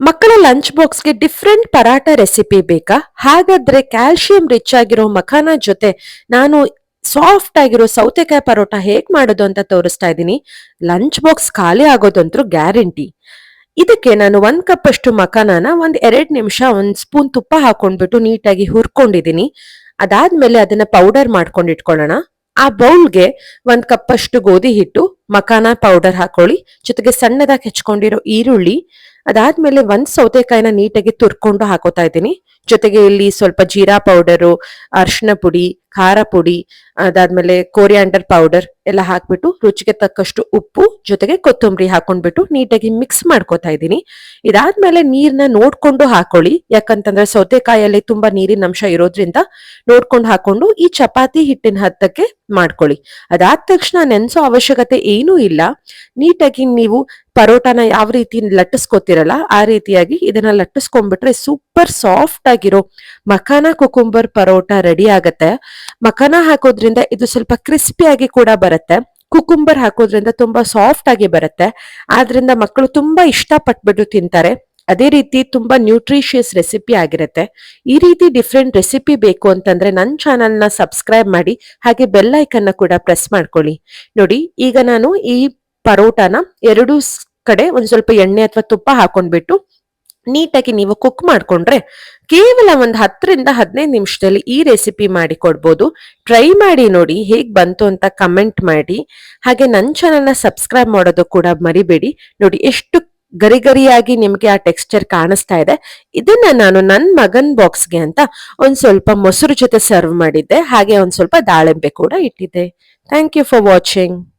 ಮಕ್ಕಳ ಲಂಚ್ ಬಾಕ್ಸ್ಗೆ different paratha recipe ಬೇಕಾ? ಹಾಗಾದ್ರೆ ಕ್ಯಾಲ್ಶಿಯಂ ರಿಚ್ ಆಗಿರೋ ಮಖಾನ ಜೊತೆ ನಾನು ಸಾಫ್ಟ್ ಆಗಿರೋ ಸೌತೆಕಾಯಿ ಪರೋಟ ಹೇಗ್ ಮಾಡೋದು ಅಂತ ತೋರಿಸ್ತಾ ಇದ್ದೀನಿ. ಲಂಚ್ ಬಾಕ್ಸ್ ಖಾಲಿ ಆಗೋದಂತೂ ಗ್ಯಾರಂಟಿ ಇದಕ್ಕೆ ನಾನು ಒಂದ್ ಕಪ್ ಅಷ್ಟು ಮಖಾನನ ಒಂದ್ ಎರಡ್ ನಿಮಿಷ ಒಂದ್ ಸ್ಪೂನ್ ತುಪ್ಪ ಹಾಕೊಂಡ್ಬಿಟ್ಟು ನೀಟಾಗಿ ಹುರ್ಕೊಂಡಿದೀನಿ ಅದಾದ್ಮೇಲೆ ಅದನ್ನ ಪೌಡರ್ ಮಾಡ್ಕೊಂಡು ಇಟ್ಕೊಳ್ಳೋಣ. ಆ ಬೌಲ್ಗೆ ಒಂದ್ ಕಪ್ ಅಷ್ಟು ಗೋಧಿ ಹಿಟ್ಟು ಮಖಾನ ಪೌಡರ್ ಹಾಕೊಳ್ಳಿ. ಜೊತೆಗೆ ಸಣ್ಣದಾಗಿ ಹೆಚ್ಕೊಂಡಿರೋ ಈರುಳ್ಳಿ, ಅದಾದ್ಮೇಲೆ ಒಂದ್ ಸೌತೆಕಾಯಿನ ನೀಟಾಗಿ ತುರ್ಕೊಂಡು ಹಾಕೋತಾ ಇದ್ದೀನಿ. ಜೊತೆಗೆ ಇಲ್ಲಿ ಸ್ವಲ್ಪ ಜೀರಾ ಪೌಡರು ಅರ್ಶಿನ ಪುಡಿ, ಖಾರ ಪುಡಿ, ಅದಾದ್ಮೇಲೆ ಕೋರಿಯಾಂಡರ್ ಪೌಡರ್ ಎಲ್ಲ ಹಾಕ್ಬಿಟ್ಟು ರುಚಿಗೆ ತಕ್ಕಷ್ಟು ಉಪ್ಪು, ಜೊತೆಗೆ ಕೊತ್ತಂಬರಿ ಹಾಕೊಂಡ್ಬಿಟ್ಟು ನೀಟಾಗಿ ಮಿಕ್ಸ್ ಮಾಡ್ಕೋತಾ ಇದ್ದೀನಿ. ಇದಾದ್ಮೇಲೆ ನೀರ್ನ ನೋಡ್ಕೊಂಡು ಹಾಕೊಳ್ಳಿ. ಯಾಕಂತಂದ್ರೆ ಸೌತೆಕಾಯಲ್ಲಿ ತುಂಬಾ ನೀರಿನ ಅಂಶ ಇರೋದ್ರಿಂದ ನೋಡ್ಕೊಂಡು ಹಾಕೊಂಡು ಈ ಚಪಾತಿ ಹಿಟ್ಟಿನ ಹತ್ತಕ್ಕೆ ಮಾಡ್ಕೊಳ್ಳಿ. ಅದಾದ ತಕ್ಷಣ ನೆನ್ಸೋ ಅವಶ್ಯಕತೆ ಏನೂ ಇಲ್ಲ. ನೀಟಾಗಿ ನೀವು ಪರೋಟಾನ ಯಾವ ರೀತಿ ಲಟ್ಟಿಸ್ಕೋತಿರಲ್ಲ, ಆ ರೀತಿಯಾಗಿ ಇದನ್ನ ಲಟ್ಟಿಸ್ಕೊಂಡ್ಬಿಟ್ರೆ ಸೂಪರ್ ಸಾಫ್ಟ್ ಆಗಿರೋ ಮಖಾನ ಕುಕುಂಬರ್ ಪರೋಟ ರೆಡಿ ಆಗತ್ತೆ. ಮಖಾನ ಹಾಕೋದ್ರಿಂದ ಇದು ಸ್ವಲ್ಪ ಕ್ರಿಸ್ಪಿ ಆಗಿ ಕೂಡ ಬರುತ್ತೆ. ಕುಕುಂಬರ್ ಹಾಕೋದ್ರಿಂದ ತುಂಬಾ ಸಾಫ್ಟ್ ಆಗಿ ಬರುತ್ತೆ. ಆದ್ರಿಂದ ಮಕ್ಕಳು ತುಂಬಾ ಇಷ್ಟ ಪಟ್ಬಿಟ್ಟು ತಿಂತಾರೆ. ಅದೇ ರೀತಿ ತುಂಬಾ ನ್ಯೂಟ್ರಿಷಿಯಸ್ ರೆಸಿಪಿ ಆಗಿರುತ್ತೆ. ಈ ರೀತಿ ಡಿಫ್ರೆಂಟ್ ರೆಸಿಪಿ ಬೇಕು ಅಂತಂದ್ರೆ ನನ್ನ ಚಾನಲ್ನ ಸಬ್ಸ್ಕ್ರೈಬ್ ಮಾಡಿ, ಹಾಗೆ ಬೆಲ್ ಐಕನ್ನ ಕೂಡ ಪ್ರೆಸ್ ಮಾಡ್ಕೊಳ್ಳಿ. ನೋಡಿ, ಈಗ ನಾನು ಈ ಪರೋಟಾನ ಎರಡು ಕಡೆ ಒಂದ್ ಸ್ವಲ್ಪ ಎಣ್ಣೆ ಅಥವಾ ತುಪ್ಪ ಹಾಕೊಂಡ್ಬಿಟ್ಟು ನೀಟಾಗಿ ನೀವು ಕುಕ್ ಮಾಡ್ಕೊಂಡ್ರೆ ಕೇವಲ ಒಂದು ಹತ್ತರಿಂದ ಹದಿನೈದು ನಿಮಿಷದಲ್ಲಿ ಈ ರೆಸಿಪಿ ಮಾಡಿ ಕೊಡ್ಬೋದು. ಟ್ರೈ ಮಾಡಿ ನೋಡಿ ಹೇಗ್ ಬಂತು ಅಂತ ಕಮೆಂಟ್ ಮಾಡಿ. ಹಾಗೆ ನನ್ನ ಚಾನಲ್ನ ಸಬ್ಸ್ಕ್ರೈಬ್ ಮಾಡೋದು ಕೂಡ ಮರಿಬೇಡಿ. ನೋಡಿ, ಎಷ್ಟು ಗರಿ ಗರಿಯಾಗಿ ನಿಮ್ಗೆ ಆ ಟೆಕ್ಸ್ಚರ್ ಕಾಣಿಸ್ತಾ ಇದೆ. ಇದನ್ನ ನಾನು ನನ್ನ ಮಗನ್ ಬಾಕ್ಸ್ಗೆ ಅಂತ ಒಂದ್ ಸ್ವಲ್ಪ ಮೊಸರು ಜೊತೆ ಸರ್ವ್ ಮಾಡಿದ್ದೆ. ಹಾಗೆ ಒಂದ್ ಸ್ವಲ್ಪ ದಾಳಿಂಬೆ ಕೂಡ ಇಟ್ಟಿದ್ದೆ. Thank you for watching